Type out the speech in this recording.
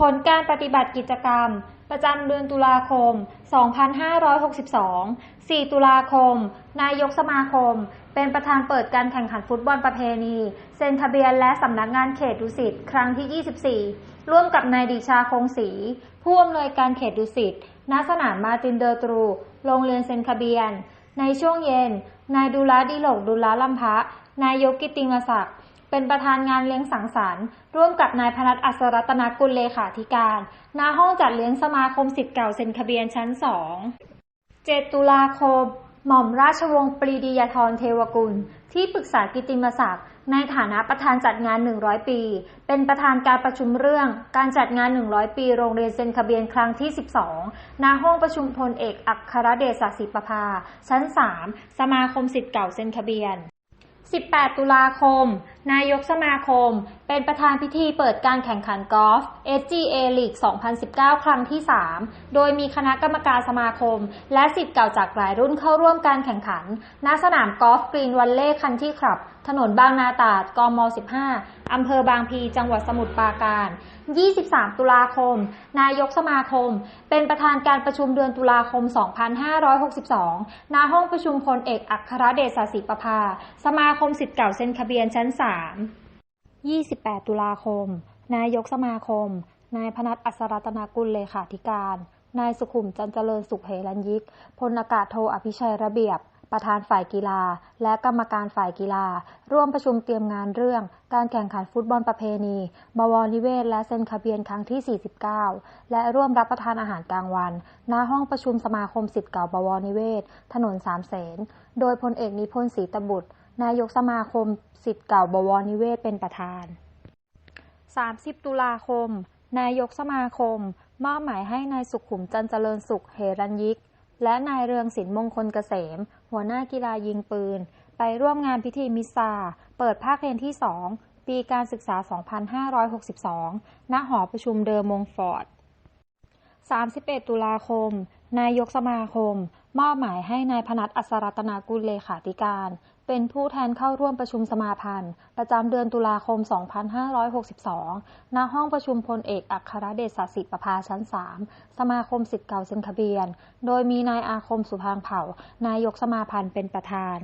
ผลการปฏิบัติกิจกรรม ประจำเดือนตุลาคม 2562 4 ตุลาคม นายกสมาคม เป็นประธานเปิดการแข่งขันฟุตบอลประเพณี เซ็นทะเบียนและสำนักงานเขตดุสิตครั้งที่ 24 ร่วมกับนายดิชาคงศรีผู้อำนวยการเขตดุสิตณสนามมาตินเดอร์ตรู โรงเรียนเซ็นทะเบียน ในช่วงเย็น นายดุลาดิโลกดุลาลัมพะ นายกกิตติมศักดิ์ เป็นประธานงานเลี้ยงสังสรรค์ ร่วมกับนายพนัทอัศรัตนกุลเลขาธิการณห้องจัดเลี้ยงสมาคมสิทธิ์เก่าเซ็นทะเบียนชั้น2 7ตุลาคม หม่อมราชวงศ์ปรีดียาธรเทวกุล ที่ปรึกษากิติมศักดิ์ในฐานะประธานจัดงาน 100 ปี เป็นประธานการประชุมเรื่อง การจัดงาน 100 ปีโรงเรียนเซนทะเบียนครั้งที่ 12ณห้องประชุมพลเอกอัครเดชศิประภา ชั้น 3 สมาคมสิทธิ์เก่าเซนทะเบียน 18 ตุลาคม นายกสมาคม เป็นประธานพิธีเปิดการแข่งขันกอล์ฟ SGA League 2019 ครั้งที่ 3 โดยมีคณะกรรมการสมาคม และสิทธิ์เก่าจากหลายรุ่นเข้าร่วมการแข่งขัน ณ สนามกอล์ฟกรีนวันเล่คันที่คลับ ถนนบางนาตราด กม 15 อำเภอบางพี จังหวัดสมุทรปราการ 23 ตุลาคม นายกสมาคม เป็นประธานการประชุมเดือนตุลาคม 2562 ณ ห้องประชุมพลเอกอัครเดชศศิประภา สมาคมสิทธิ์เก่าเซ็นทะเบียนชั้น 3 28 ตุลาคม นายกสมาคม นายพนัทอัศรัตนกุลเลขาธิการ นายสุขุมจันเจริญสุขเหรัญยิก พลอากาศโทอภิชัยระเบียบ ประธานฝ่ายกีฬา และกรรมการฝ่ายกีฬา ร่วมประชุมเตรียมงานเรื่อง การแข่งขันฟุตบอลประเพณี บวรนิเวศ และเซ็นทะเบียนครั้งที่ 49 และร่วมรับประทานอาหารกลางวัน ณ ห้องประชุมสมาคมสิทธิ์เก่าบวรนิเวศ ถนนสามเสน โดยพลเอกนิพนธ์ศรีตบุตร นายกสมาคมสิทธิ์เก่าบวรนิเวศเป็นประธาน 30 ตุลาคม นายกสมาคมมอบหมายให้นายสุขุมจันเจริญสุขเหรัญยิก และนายเรืองศิลป์มงคลเกษม หัวหน้ากีฬายิงปืน ไปร่วมงานพิธีมิสซา เปิดภาคเรียนที่ 2 ปีการศึกษา 2562 ณ หอประชุมเดอร์มงฟอร์ด 31 ตุลาคม นายกสมาคม มอบหมายให้นายพนัทอัศรัตนากุลเลขาธิการ เป็นผู้แทนเข้าร่วมประชุมสมาพันธ์ ประจำเดือนตุลาคม 2562 ณ ห้องประชุมพลเอกอัครเดชศศิประภาชั้น 3 สมาคมสิทธิ์เก่าเซ็นทะเบียน โดยมีนายอาคมสุพางเผ่า นายกสมาพันธ์เป็นประธาน